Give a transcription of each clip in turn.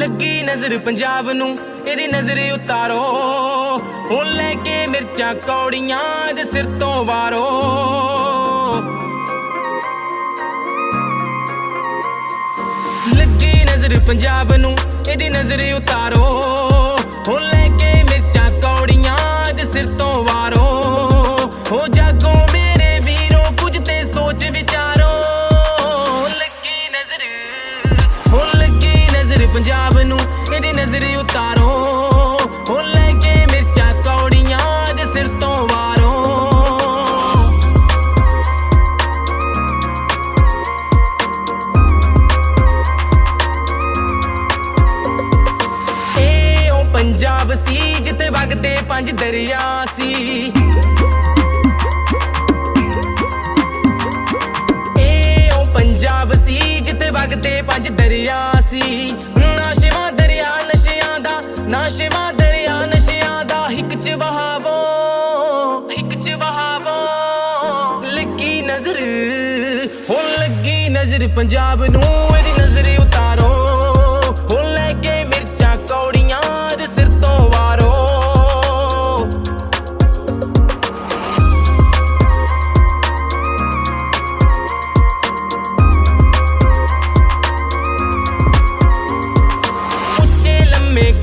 ਲੱਗੀ ਨਜ਼ਰ ਪੰਜਾਬ ਨੂੰ, ਇਹਦੀ ਨਜ਼ਰ ਉਤਾਰੋ। ਹੁਣ ਲੈ ਕੇ ਮਿਰਚਾਂ ਕੌੜੀਆਂ ਦੇ ਸਿਰ ਤੋਂ ਵਾਰੋ। ਲੱਗੀ ਨਜ਼ਰ ਪੰਜਾਬ ਨੂੰ, ਇਹਦੀ ਨਜ਼ਰ ਉਤਾਰੋ। ਹੁਣ ਵਗਦੇ ਦਰਿਆ ਸੀ। ਏ ਉਹ ਪੰਜਾਬ ਸੀ, ਜਿੱਥੇ ਵਗਦੇ ਪੰਜ ਦਰਿਆ ਸੀ। ਨਾਸ਼ਵਾ ਦਰਿਆ ਨਸ਼ਿਆਂ ਦਾ ਨਾਸ਼ਵਾ ਦਰਿਆ ਨਸ਼ਿਆਂ ਦਾ। ਇੱਕ ਚ ਵਹਾਵੋ, ਇੱਕ ਚ ਵਹਾਵੋ। ਲੱਗੀ ਨਜ਼ਰ, ਹੁਣ ਲੱਗੀ ਨਜ਼ਰ ਪੰਜਾਬ ਨੂੰ, ਇਹਦੀ ਨਜ਼ਰ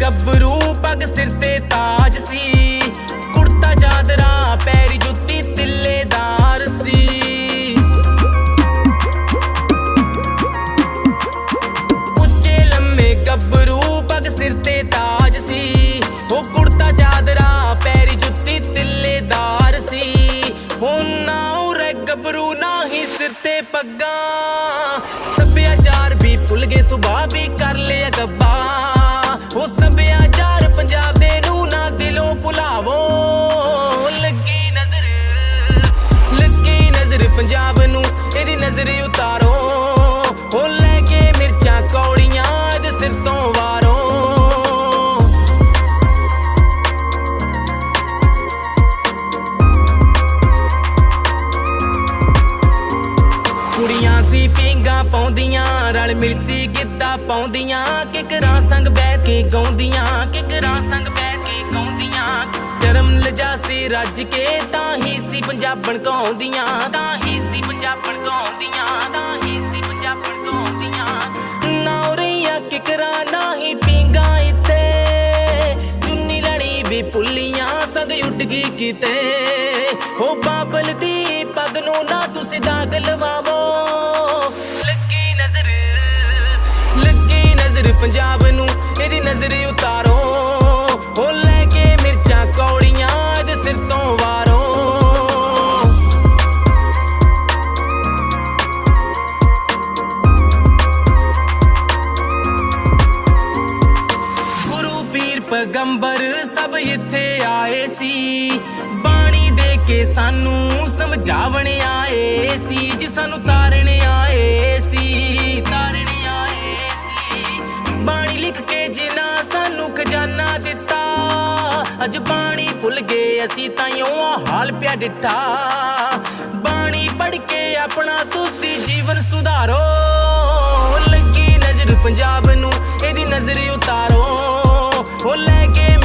ਗੱਭਰੂ ਪੱਗ ਸਿਰ ਤੇ ਤਾਜ ਸੀ। ਕੁੜਤਾ ਚਾਦਰਾ, ਪੈਰੀ ਜੁੱਤੀ, ਤਿੱਲੇਦਾਰ ਸੀ। ਉੱਚੇ ਲੰਮੇ ਗੱਭਰੂ ਪੱਗ ਸਿਰ ਤੇ ਤਾਜ ਸੀ। ਉਹ ਕੁੜਤਾ ਚਾਦਰਾ, ਪੈਰੀ ਜੁੱਤੀ, ਤਿੱਲੇਦਾਰ ਸੀ। ਹੁਣ ਨਾ ਉਰੇ ਗੱਭਰੂ, ਨਾ ਹੀ ਸਿਰ ਤੇ ਪੱਗਾਂ। ਸੱਭਿਆਚਾਰ ਵੀ ਭੁੱਲ ਗਏ, ਸੁਭਾਅ ਵੀ ਕਰ ਲਿਆ ਗੱਬਾ ਪਾਉਂਦੀਆਂ ਰਲ ਗਿੱਧਾ ਪਾਉਂਦੀਆਂ, ਕਿਕਰਾਂ ਸੰਗ ਬੈਠ ਕੇ ਗਾਉਂਦੀਆਂ, ਕਿਕਰਾਂ ਸੰਗ ਬੈਠ ਕੇ ਗਾਉਂਦੀਆਂ। ਧਰਮ ਲਜਾ ਰੱਜ ਕੇ, ਤਾਂ ਹੀ ਸੀ ਪੰਜਾਬਣ ਕਹਾਉਂਦੀਆਂ, ਤਾਂ ਹੀ ਸੀ ਪੰਜਾਬਣ ਕਹਾਉਂਦੀਆਂ, ਤਾਂ ਹੀ ਸੀ ਪੰਜਾਬਣ ਕਹਾਉਂਦੀਆਂ। ਨਾ ਉਰੀਆਂ ਕਿਕਰਾਂ, ਨਾ ਹੀ ਪੀਂਗਾ ਇੱਥੇ। ਚੁੰਨੀ ਲੜੀ ਵੀ ਪੁੱਲੀਆਂ ਸੰਗ ਉੱਡ ਗਈ ਕਿਤੇ। ਹੋ ਬਾਬਲ ਦੀ ਪਗ ਨੂੰ ਨਾ ਤੁਸੀਂ ਦਾਗ ਲਵਾਵੋ। ਪੈਗੰਬਰ ਸਭ ਇੱਥੇ ਆਏ ਸੀ। ਬਾਣੀ ਦੇ ਕੇ ਸਾਨੂੰ ਸਮਝਾਵਣ ਆਏ ਸੀ। ਜੀ ਸਾਨੂੰ ਤਾਰਨ ਆਏ ਸੀ, ਤਾਰਨ ਆਏ ਸੀ। ਬਾਣੀ ਲਿਖ ਕੇ ਜਿਨ੍ਹਾਂ ਸਾਨੂੰ ਖਜ਼ਾਨਾ ਦਿੱਤਾ, ਅੱਜ ਬਾਣੀ ਭੁੱਲ ਗਏ, ਅਸੀਂ ਤਾਂ ਆ ਹਾਲ ਪਿਆ ਦਿੱਤਾ ਬਾਣੀ ਪੜ ਕੇ ਆਪਣਾ ਤੁਸੀਂ ਜੀਵਨ ਸੁਧਾਰੋ। ਲੱਗੀ ਨਜ਼ਰ ਪੰਜਾਬ ਨੂੰ, ਇਹਦੀ ਨਜ਼ਰ ਉਤਾਰੋ। ਉਹ ਲੈ ਕੇ